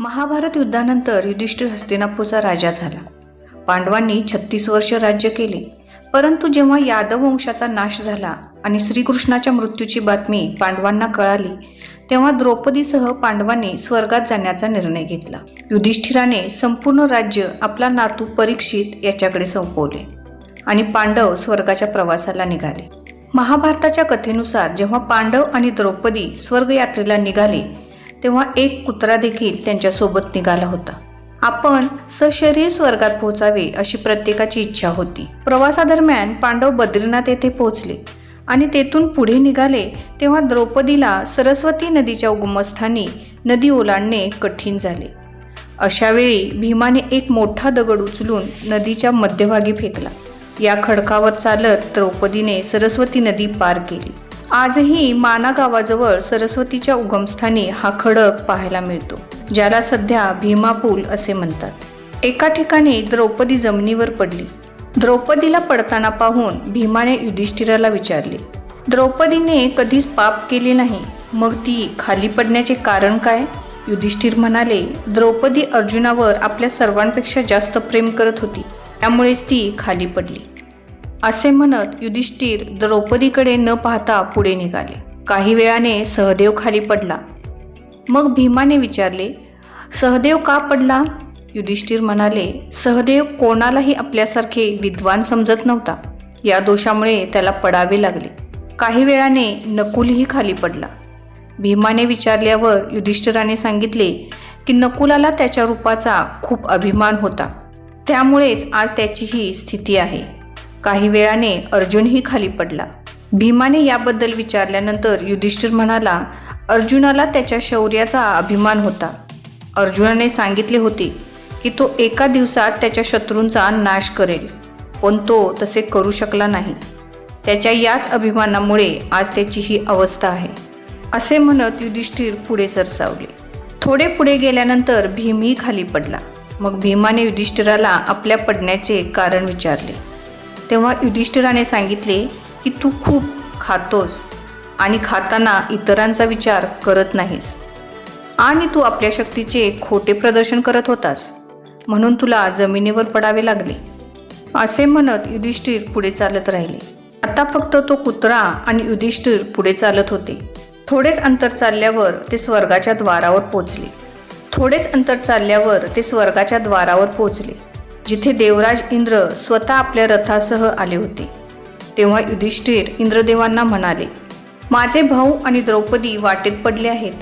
महाभारत युद्धानंतर युधिष्ठिर हस्तिनापूरचा राजा झाला. पांडवांनी छत्तीस वर्ष राज्य केले. परंतु जेव्हा यादव वंशाचा नाश झाला आणि श्रीकृष्णाच्या मृत्यूची बातमी पांडवांना कळाली तेव्हा द्रौपदीसह पांडवांनी स्वर्गात जाण्याचा निर्णय घेतला. युधिष्ठिराने संपूर्ण राज्य आपला नातू परीक्षित याच्याकडे सोपवले आणि पांडव स्वर्गाच्या प्रवासाला निघाले. महाभारताच्या कथेनुसार जेव्हा पांडव आणि द्रौपदी स्वर्गयात्रेला निघाले तेव्हा एक कुत्रा देखील त्यांच्यासोबत निघाला होता. आपण सशरीर स्वर्गात पोहोचावे अशी प्रत्येकाची इच्छा होती. प्रवासादरम्यान पांडव बद्रीनाथ येथे पोहोचले आणि तेथून पुढे निघाले तेव्हा द्रौपदीला सरस्वती नदीच्या उगमस्थानी नदी ओलांडणे कठीण झाले. अशा वेळी भीमाने एक मोठा दगड उचलून नदीच्या मध्यभागी फेकला. या खडकावर चालत द्रौपदीने सरस्वती नदी पार केली. आजही माना गावाजवळ सरस्वतीच्या उगमस्थानी हा खडक पाहायला मिळतो ज्याला सध्या भीमा पूल असे म्हणतात. एका ठिकाणी द्रौपदी जमिनीवर पडली. द्रौपदीला पडताना पाहून भीमाने युधिष्ठिराला विचारले द्रौपदीने कधीच पाप केले नाही मग ती खाली पडण्याचे कारण काय? युधिष्ठिर म्हणाले द्रौपदी अर्जुनावर आपल्या सर्वांपेक्षा जास्त प्रेम करत होती त्यामुळेच ती खाली पडली. असे म्हणत युधिष्ठिर द्रौपदीकडे न पाहता पुढे निघाले. काही वेळाने सहदेव खाली पडला. मग भीमाने विचारले सहदेव का पडला? युधिष्ठिर म्हणाले सहदेव कोणालाही आपल्यासारखे विद्वान समजत नव्हता. या दोषामुळे त्याला पडावे लागले. काही वेळाने नकुलही खाली पडला. भीमाने विचारल्यावर युधिष्ठिराने सांगितले की नकुलाला त्याच्या रूपाचा खूप अभिमान होता. त्यामुळेच आज त्याची ही स्थिती आहे. काही वेळाने अर्जुनही खाली पडला. भीमाने याबद्दल विचारल्यानंतर युधिष्ठिर म्हणाला अर्जुनाला त्याच्या शौर्याचा अभिमान होता. अर्जुनाने सांगितले होते की तो एका दिवसात त्याच्या शत्रूंचा नाश करेल पण तो तसे करू शकला नाही. त्याच्या याच अभिमानामुळे आज त्याची ही अवस्था आहे असे म्हणत युधिष्ठिर पुढे सरसावले. थोडे पुढे गेल्यानंतर भीमही खाली पडला. मग भीमाने युधिष्ठिराला आपल्या पडण्याचे कारण विचारले. तेव्हा युधिष्ठिराने सांगितले की तू खूप खातोस आणि खाताना इतरांचा विचार करत नाहीस. आणि तू आपल्या शक्तीचे खोटे प्रदर्शन करत होतास. म्हणून तुला जमिनीवर पडावे लागले. असे म्हणत युधिष्ठिर पुढे चालत राहिले. आता फक्त तो कुत्रा आणि युधिष्ठिर पुढे चालत होते. थोडेच अंतर चालल्यावर ते स्वर्गाच्या द्वारावर पोचले. थोडेच अंतर चालल्यावर ते स्वर्गाच्या द्वारावर पोचले. जिथे देवराज इंद्र स्वतः आपल्या रथासह आले होते. तेव्हा युधिष्ठिर इंद्रदेवांना म्हणाले माझे भाऊ आणि द्रौपदी वाटेत पडले आहेत.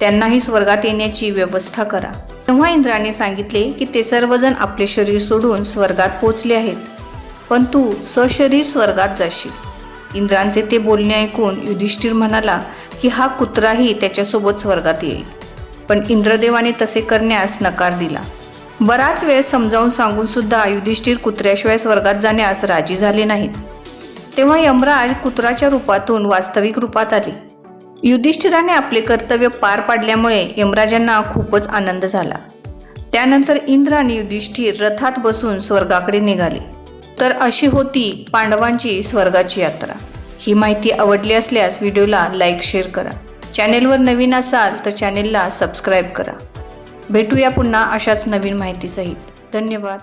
त्यांनाही स्वर्गात येण्याची व्यवस्था करा. तेव्हा इंद्राने सांगितले की ते सर्वजण आपले शरीर सोडून स्वर्गात पोचले आहेत. पण तू सशरीर स्वर्गात जाशील. इंद्रांचे ते बोलणे ऐकून युधिष्ठिर म्हणाला की हा कुत्राही त्याच्यासोबत स्वर्गात येईल. पण इंद्रदेवाने तसे करण्यास नकार दिला. बराच वेळ समजावून सांगून सुद्धा युधिष्ठिर कुत्र्याशिवाय स्वर्गात जाण्यास राजी झाले नाहीत. तेव्हा यमराज कुत्राच्या रूपातून वास्तविक रूपात आले. युधिष्ठिराने आपले कर्तव्य पार पाडल्यामुळे यमराजांना खूपच आनंद झाला. त्यानंतर इंद्र आणि युधिष्ठिर रथात बसून स्वर्गाकडे निघाले. तर अशी होती पांडवांची स्वर्गाची यात्रा. ही माहिती आवडली असल्यास व्हिडिओला लाईक शेअर करा. चॅनेलवर नवीन असाल तर चॅनेलला सबस्क्राईब करा. भेटूया पुन्हा अशाच नवीन माहितीसहित. धन्यवाद.